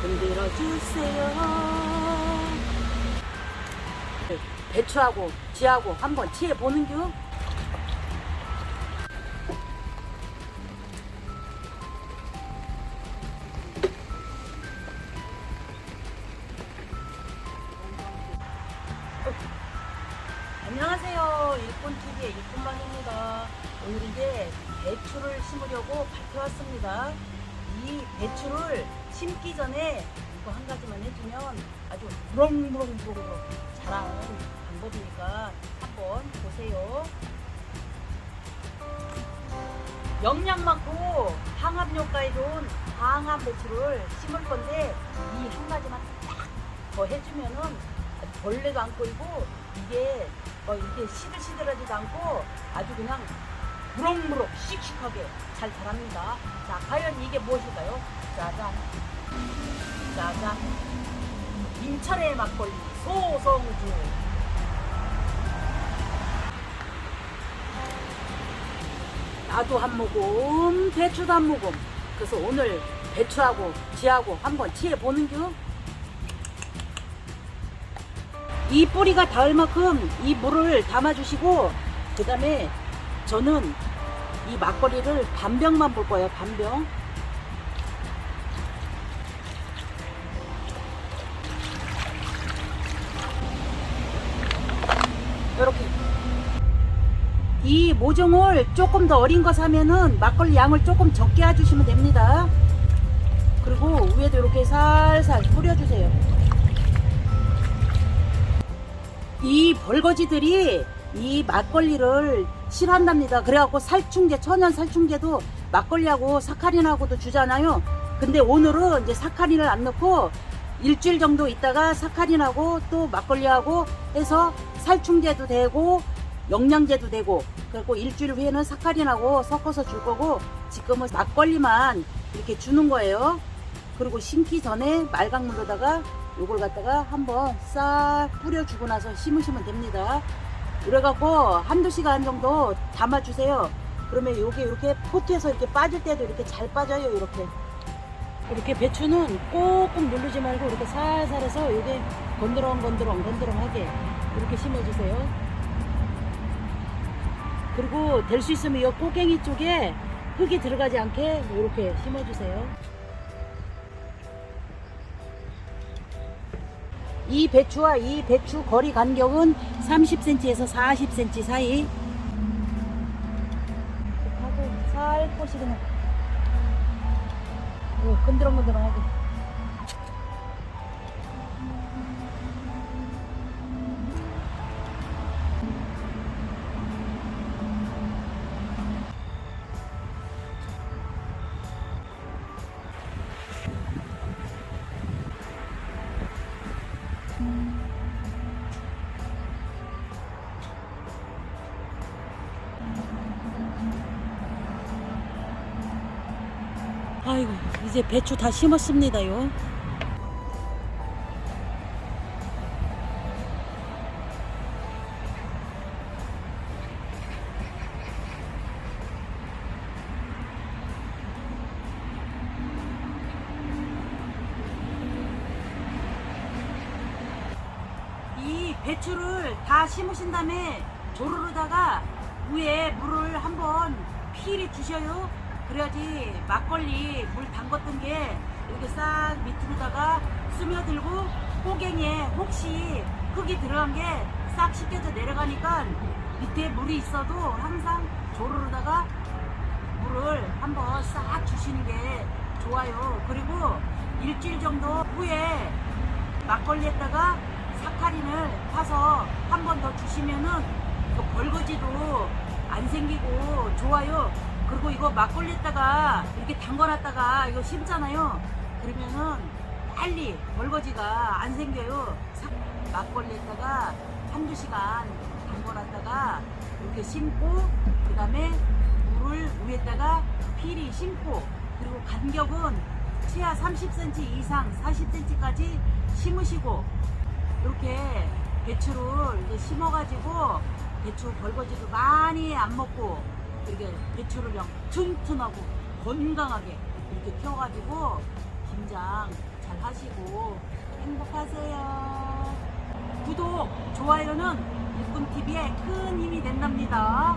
흔들어 주세요. 배추하고 지하고 한번 치해 보는 중. 안녕하세요. 일본TV의 일본방입니다. 오늘 이제 배추를 심으려고 밭에 왔습니다. 이 배추를 심기 전에 이거 한 가지만 해주면 아주 무럭무럭무럭 자라는 방법이니까 한번 보세요. 영양 많고 항암 효과에 좋은 항암 배추를 심을 건데 이 한 가지만 딱 더 해주면은 벌레도 안 꼬이고 이게 어, 이게 시들시들하지도 않고 아주 그냥 무럭무럭 씩씩하게 잘 자랍니다. 자, 과연 이게 무엇일까요? 짜잔. 짜잔. 인천의 막걸리 소성주. 나도 한 모금, 배추도 한 모금. 그래서 오늘 배추하고 지하고 한번 치해 보는 중. 이 뿌리가 닿을 만큼 이 물을 담아주시고 그 다음에 저는 이 막걸리를 반병만 볼 거예요 반병 이렇게 이 모종을 조금 더 어린 거 사면은 막걸리 양을 조금 적게 해주시면 됩니다 그리고 위에도 이렇게 살살 뿌려주세요 이 벌거지들이 이 막걸리를 싫어한답니다. 그래갖고 살충제, 천연 살충제도 막걸리하고 사카린하고도 주잖아요. 근데 오늘은 이제 사카린을 안 넣고 일주일 정도 있다가 사카린하고 또 막걸리하고 해서 살충제도 되고 영양제도 되고 그리고 일주일 후에는 사카린하고 섞어서 줄 거고 지금은 막걸리만 이렇게 주는 거예요. 그리고 심기 전에 말강물로다가 요걸 갖다가 한번 싹 뿌려주고 나서 심으시면 됩니다. 그래갖고 한두 시간 정도 담아주세요. 그러면 요게 이렇게 포트에서 이렇게 빠질 때도 이렇게 잘 빠져요. 이렇게. 이렇게 배추는 꼭꼭 누르지 말고 이렇게 살살 해서 요게 건드렁 건드렁 건드렁하게 이렇게 심어주세요. 그리고 될 수 있으면 이 꼬갱이 쪽에 흙이 들어가지 않게 이렇게 심어주세요. 이 배추와 이 배추 거리 간격은 30cm에서 40cm 사이. 하고 살포시 그냥 오, 건드렁건드렁하게. 아이고 이제 배추 다 심었습니다요. 이 배추를 다 심으신 다음에 조르르다가 위에 물을 한번 필히 주셔요. 그래야지 막걸리 물 담궜던 게 이렇게 싹 밑으로다가 스며들고 호갱에 혹시 흙이 들어간 게 싹 씻겨져 내려가니까 밑에 물이 있어도 항상 조르르다가 물을 한번 싹 주시는 게 좋아요. 그리고 일주일 정도 후에 막걸리에다가 사카린을 타서 한 번 더 주시면은 그 벌거지도 안 생기고 좋아요. 그리고 이거 막걸리에다가 이렇게 담궈놨다가 이거 심잖아요. 그러면은 빨리 벌거지가 안 생겨요. 사- 막걸리에다가 한두 시간 담궈놨다가 이렇게 심고 그 다음에 물을 위에다가 필히 심고 그리고 간격은 최하 30cm 이상 40cm까지 심으시고 이렇게 배추를 이제 심어가지고 배추 벌거지도 많이 안 먹고 이렇게 배추를 그냥 튼튼하고 건강하게 이렇게 키워가지고 김장 잘 하시고 행복하세요. 구독, 좋아요는 일꾼TV에 큰 힘이 된답니다.